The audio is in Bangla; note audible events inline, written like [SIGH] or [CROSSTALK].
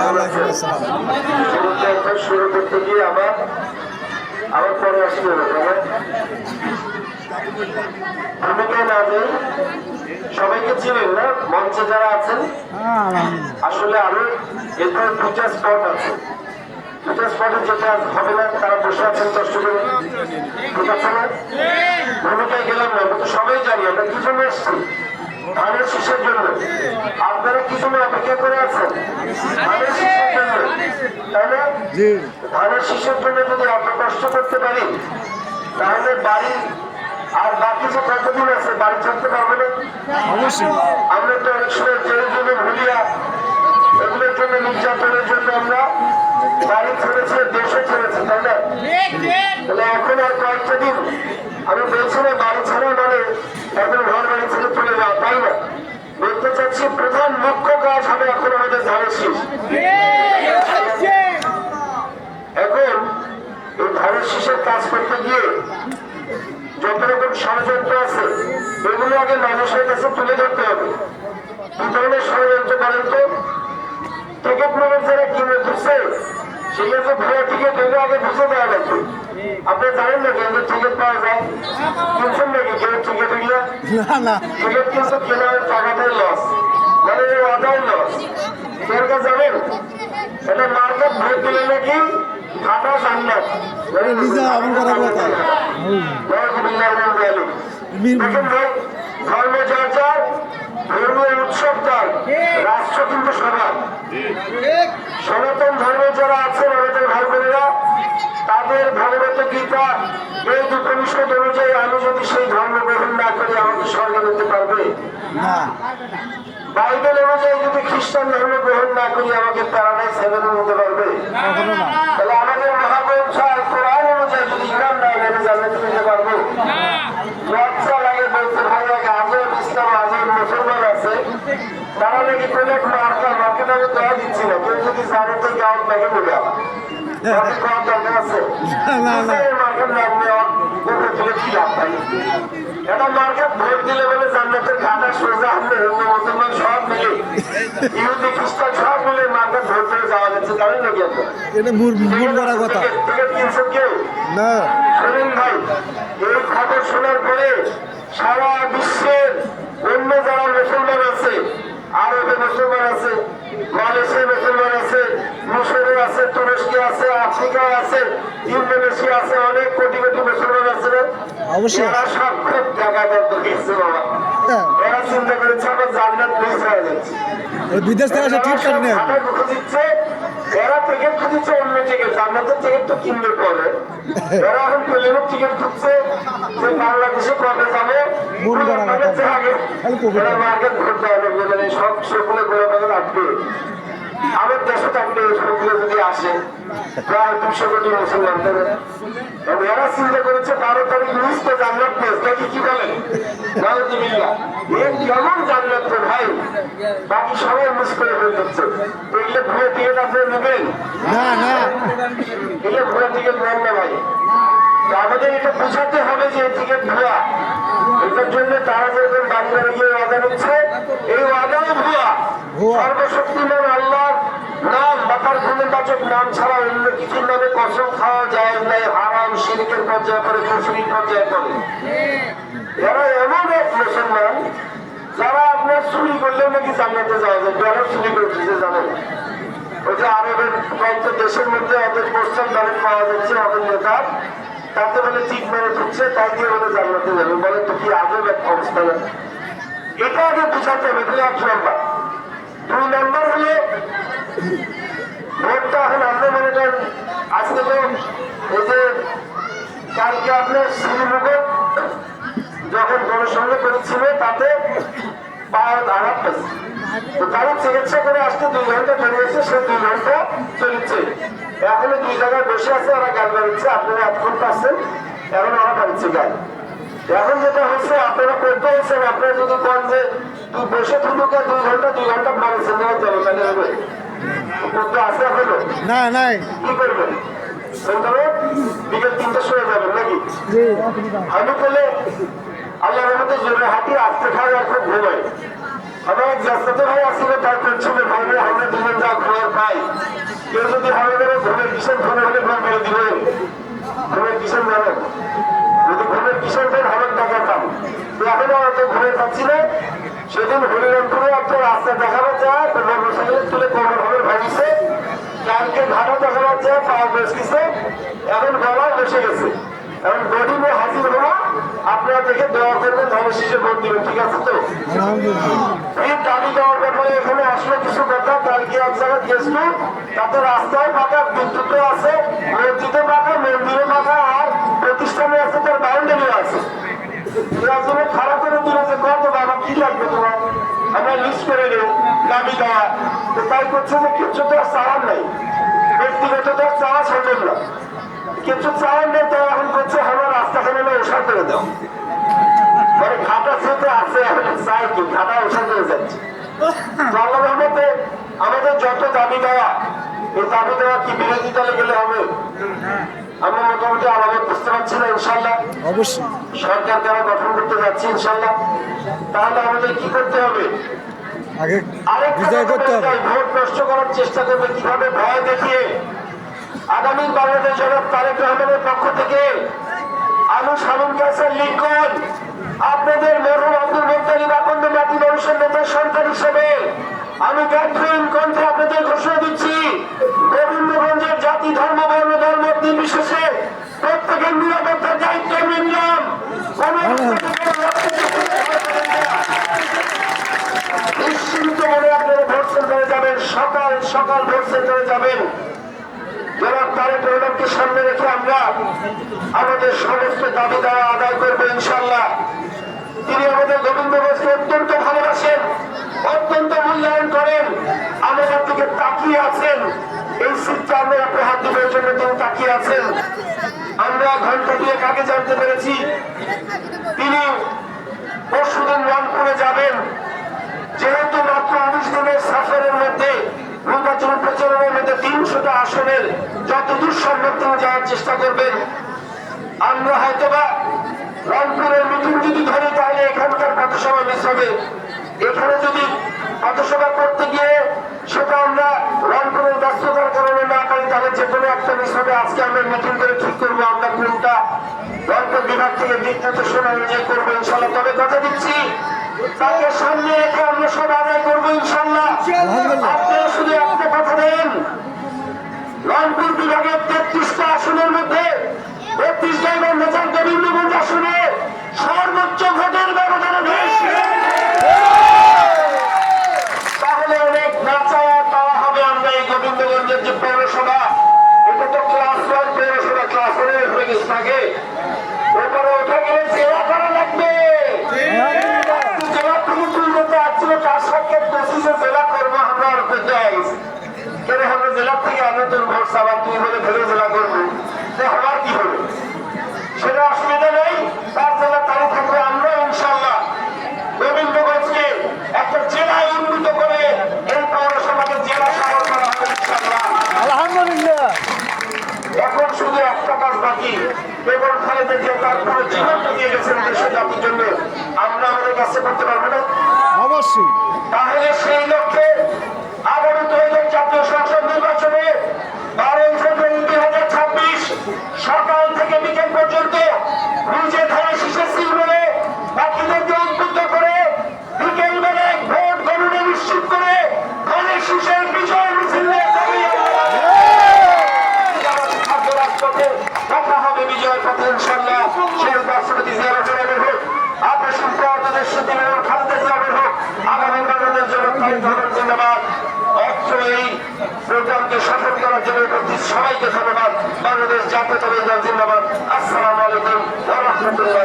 আলাইকুম শুরু করতে গিয়ে আমার আমার পরে আসতে হবে তবে না সবাইকে চিনেন না মঞ্চে যারা আছেন আসলে আরও এরপর দুটা স্পট আছে দুটা স্পটে যেটা হবে না তারা বসে আছেন দর্শকের ঠিক আছে না ভূমিকায় গেলাম না আমরা তো সবাই জানি আমরা কি জন্য এসছি ধানের শীষের জন্য আপনারা কি জন্য অপেক্ষা করে আছেন? জি। ধানের শীষের জন্য যদি আমরা কষ্ট করতে পারি তাহলে বাড়ি আর বাকি যে কতদিন আছে বাড়ি ছাড়তে পারবে না? আমরা তো অনেক সময় জেলের জন্য ভুলিয়া এগুলোর জন্য নির্যাতনের জন্য আমরা বাড়ি ছেড়েছে দেশে ছেড়েছে তাই না? তাহলে এখন আর কয়েকটা দিন এখন এই ধানের শীষের কাজ করতে গিয়ে যত রকম ষড়যন্ত্র আছে এগুলো আগে মানুষের কাছে তুলে ধরতে হবে। কি ধরনের ষড়যন্ত্র করেন তো? টিকিট যারা কিনে ঢুকছে সেগুলো তো ভুয়া টিকিট এগুলো আগে বুঝে দেওয়া লাগবে। আপনি জানেন না কিন্তু টিকিট পাওয়া যায়? কিনছেন নাকি কেউ টিকিট এগুলো? টিকিট কিন্তু কেনার টাকাটাই লস কাছে জানেন এটা মার্কেট ভোট দিলে নাকি খাটা জান্নাত নিজে আমল করার কথা দেখেন ভাই ধর্ম চর্চার ধর্মীয় উৎসব তার রাষ্ট্র কিন্তু সবার সনাতন ধর্মে যারা আছেন আমাদের ভাই বোনেরা তাদের ভগবত গীতা এই উপনিষদ অনুযায়ী আমি যদি সেই ধর্ম গ্রহণ না করি আমাকে স্বর্গে নিতে পারবে? না। বাইবেল অনুযায়ী যদি খ্রিস্টান ধর্ম গ্রহণ না করি আমাকে প্যারাডাইস হেভেনে নিতে পারবে? তাহলে আমাদের মহাগ্রন্থ আর কোরআন অনুযায়ী যদি ইমান না মেনে জানতে নিতে পারব? লজ্জা লাগে বলতে ভাই আগে আজব ইসলাম আজব মুসলমান আছে। তারা নাকি কোন এক মার্কা মার্কেট আমি দেওয়া দিচ্ছি না। কেউ যদি জানে তো গাউট নাকি বলে আমার তাদের দরকার আছে। মার্কেট নাম নেওয়া? তুলে কি লাভ এটা মার্কেট ভোট দিলে বলে জান্নাতের ঘাটা সোজা আপনি হিন্দু মুসলমান সব মিলে। ইহুদি খ্রিস্টান সব মিলে মার্কেট ভোট করে যাওয়া যাচ্ছে জানেন নাকি এটা কথা। টিকিট কিনছেন কেউ? না। শুনুন ভাই এই খবর শোনার পরে সারা বিশ্বের অন্য যারা মুসলমান আছে আরবে মুসলমান আছে মালয়েশিয়া মুসলমান আছে মিশরে আছে তুরস্কে আছে আফ্রিকায় আছে ইন্দোনেশিয়া আছে অনেক কোটি কোটি মুসলমান আছে। অবশ্যই। এরা সব খুব টাকা দত্ত বাবা হ্যাঁ, এরা চিন্তা করেছে আমার জান্নাত মিস হয়ে যাচ্ছে। বিদেশ থেকে আসে টিকিট কাটে নেয় এরা টিকিট খুঁজিচ্ছে অন্য টিকিট। জান্নাতের টিকিট তো কিনবে পরে। [LAUGHS] এরা এখন প্লেনের টিকিট খুঁজছে যে বাংলাদেশে কবে যাবে। আগে এরা মার্কেট ঘুরতে হবে মানে সব সকলে করে রাখবে। আমার দেশে থাকলে সবগুলো যদি আসে প্রায় দুশো কোটি মুসলমান এরা চিন্তা করেছে বারো তারিখ নিউজ তো জান্নাত পেস নাকি কি বলেন? এর কেমন জান্নাত রে ভাই? বাকি সবাই মিস করে যাচ্ছে এগুলো ভুয়ে টিকিট আপনি নেবেন না না। এগুলো ভুয়া টিকিট নেন না ভাই। আমাদের এটা বোঝাতে হবে যে ভুয়া। এটার জন্য তারা যেরকম গিয়ে ওয়াদা নিচ্ছে এই ওয়াদাও ভুয়া। ভুয়া। সর্বশক্তিমান আল্লাহর নাম বা তার গুণবাচক নাম ছাড়া অন্য কিছুর নামে কসম খাওয়া যায় নাই, হারাম, শিরকের পর্যায়ে করে কুফরি পর্যায়ে করে এরা এমন এক মুসলমান, যারা আপনার চুরি করলেও নাকি জান্নাতে যাওয়া যায়, যারা চুরি করতেছে জানেন ওই যে আরবের কয়েকটা দেশের মধ্যে ওদের পোস্টাল ব্যালেট পাওয়া যাচ্ছে, ওদের নেতা। তাতে বলে ঠিক মেরে ঢুকছে তাই দিয়ে বলে জান্নাতে যাবে। বলে, তো কি আজব এক অবস্থা এটা আগে বুঝাতে হবে এটা এক নম্বর দুই নম্বর হলো ভোটটা এখন আমরা মনে করেন, আজকে তো এই যে কালকে আপনার শ্রীমুখ যখন জনসংঘ করেছিল, তাতে পায়ের আঘাত পেয়েছে। তো চিকিৎসা করে আসতে দুই ঘণ্টা বেরিয়েছে সে দুই ঘণ্টা চলেছে। এখনও দুই জায়গায় বসে আছে, ওরা গান গাইছে আপনারা এতক্ষণ পাচ্ছেন, এখন ওরা গাইছে গান এখন যেটা হচ্ছে, আপনারা করতে হচ্ছেন আপনারা যদি কন যে বসে থাকুক দুই ঘণ্টা দুই ঘণ্টা যাবে তাহলে না নাই। কি করবেন বিকেল তিনটার সময় যাবেন নাকি? আমি পেলে আল্লাহ রহমতে জোরে হাঁটি আসতে খাই আর খুব ঘুমাই আমার এক ভাই আসলে তার করছিল ভাই রে, আমরা কেউ যদি করে ঘুমের হলে দিবেন ঘুমের জানেন যদি ঘুমের টাকা পান এখনও হয়তো ঘুরে পাচ্ছি না। সেদিন হরিরামপুরে একটা রাস্তা দেখানো যায় মোটরসাইকেল তুলে কালকে ঘাটা দেখানো যায় পাওয়া বসকিছে এখন গলায় বসে গেছে। এখন নিয়ে হাজির হওয়া, আপনারা দেখে দোয়া করবেন ধনশিষে ভোট দিবেন ঠিক আছে তো? এই দাবি দেওয়ার ব্যাপারে এখানে আসলে কিছু কথা কালকে এক জায়গায় গেছিল তাতে রাস্তায় ফাঁকা বিদ্যুৎ আছে মসজিদে ফাঁকা মন্দিরে ফাঁকা আর প্রতিষ্ঠানে আছে, তার বাউন্ডারি আছে। খারাপ করে যে, কত বাবা, কি লাগবে তোমার? আমরা লিস্ট করে নেব দাবি দেওয়া। তাই করছে যে, কিছু তো চাওয়ার নাই। ব্যক্তিগত তো আর চাওয়া সম্ভব না। কিছু চাওয়ার নেই তাই এখন করছে আমার রাস্তাখানে ওষা করে দাও। মানে ঘাটা সেতে আছে এখন চাই কি? ঘাটা ওষা করে যাচ্ছে। আল্লাহ রহমতে আমাদের যত দাবি দেওয়া এই দাবি দেওয়া কি বিরোধী দলে গেলে হবে? আমরা মোটামুটি আলাদা বুঝতে পারছি না ইনশাল্লাহ অবশ্যই। সরকার যারা গঠন করতে যাচ্ছে ইনশাল্লাহ তাহলে আমাদের কি করতে হবে? আগে বিজয় করতে হবে। ভোট নষ্ট করার চেষ্টা করবে কীভাবে ভয় দেখিয়ে আগামী বাংলাদেশ জনাব তারেক রহমানের পক্ষ থেকে আলু সালুন ক্যান্সার লিঙ্কন আপনাদের মরহুম আব্দুল মুক্তারিব আপন্দ মাটি মানুষের নেতার সন্তান হিসেবে আমি ক্যাথরিন কণ্ঠে আপনাদের ঘোষণা দিচ্ছি গোবিন্দগঞ্জের জাতি ধর্ম বর্ণ ধর্ম নির্বিশেষে প্রত্যেকের নিরাপত্তার দায়িত্ব আমি নিলাম কোনো নিশ্চিন্ত মনে আপনারা ভোট সেন্টারে যাবেন সকাল সকাল ভোট সেন্টারে যাবেন। জনাব তারেক রহমানকে সামনে রেখে আমরা আমাদের সমস্ত দাবি দেওয়া আদায় করব ইনশাল্লাহ তিনি আমাদের গোবিন্দগঞ্জকে অত্যন্ত ভালোবাসেন, অত্যন্ত মূল্যায়ন করেন, আমাদের দিকে তাকিয়ে আছেন। এই সিটটা আমরা উপহার দেবের জন্য তিনি তাকিয়ে আছেন। আমরা ঘণ্টা দিয়ে কাকে জানতে পেরেছি, তিনি পরশুদিন রংপুরে যাবেন। তিনশোটা আসনের যতদূর সম্ভব তিনি যাওয়ার চেষ্টা করবেন। আমরা হয়তোবা রংপুরের মিটিং যদি ধরি তাহলে এখানকার পথসভা মিস হবে। এখানে যদি পথসভা করতে গিয়ে সেটা আমরা রংপুরের ব্যস্ততার কারণে না পারি তাহলে যে কোনো একটা মিস হবে। আজকে আমরা মিটিং করে ঠিক করব আমরা কোনটা রংপুর বিভাগ থেকে দিক নির্দেশনা অনুযায়ী করব ইনশাল্লাহ। তবে কথা দিচ্ছি তাকে সামনে রেখে আমরা সব আদায় করব ইনশাল্লাহ। আপনারা শুধু একটা কথা দেন। রংপুর বিভাগের তেত্রিশটা আসনের মধ্যে বত্রিশটা এবং নেতার গোবিন্দগঞ্জ আসনে সর্বোচ্চ ভোটের ব্যবধানে তাহলে অনেক নাচায়া পাওয়া হবে আমরা এই গোবিন্দগঞ্জের যে পৌরসভা, এটা তো ক্লাস ওয়ান পৌরসভা ক্লাস ওয়ানে হয়ে গেছে আগে। ওঠা গেলে জেলা করা লাগবে। জেলা থেকে তুলতে আসছিল, তার বেসিসে জেলা করব আমরা জেলা থেকে আমরা তোর ভোট সাবান তুই বলে ফেলে জেলা করব। যে হবার কি হবে? সেটা অসুবিধা নেই তার জেলা তারই থাকবে আমরা ইনশাল্লাহ গোবিন্দগঞ্জকে একটা জেলায় উন্নীত করে এই পৌরসভাকে জেলা শহর করা হবে ইনশাল্লাহ আলহামদুলিল্লাহ। এখন শুধু একটা কাজ বাকি এবং খালেদা জিয়া তার পুরো জীবনটা দিয়ে গেছেন দেশের জাতির জন্য। আমরা আমাদের কাছে করতে পারব না। অবশ্যই। তাহলে সেই লক্ষ্যে হাজার জাতীয় সংসদ নির্বাচনে। বারোই ফেব্রুয়ারি দুই হাজার ছাব্বিশ সকাল থেকে বিকেল পর্যন্ত নিজের ধারা শীষে প্রোগ্রামকে সফল করার জন্য উপস্থিত সবাইকে ধন্যবাদ। বাংলাদেশ জাতীয় জিন্দাবাদ। আসসালামু আলাইকুম রহমতুল্লাহ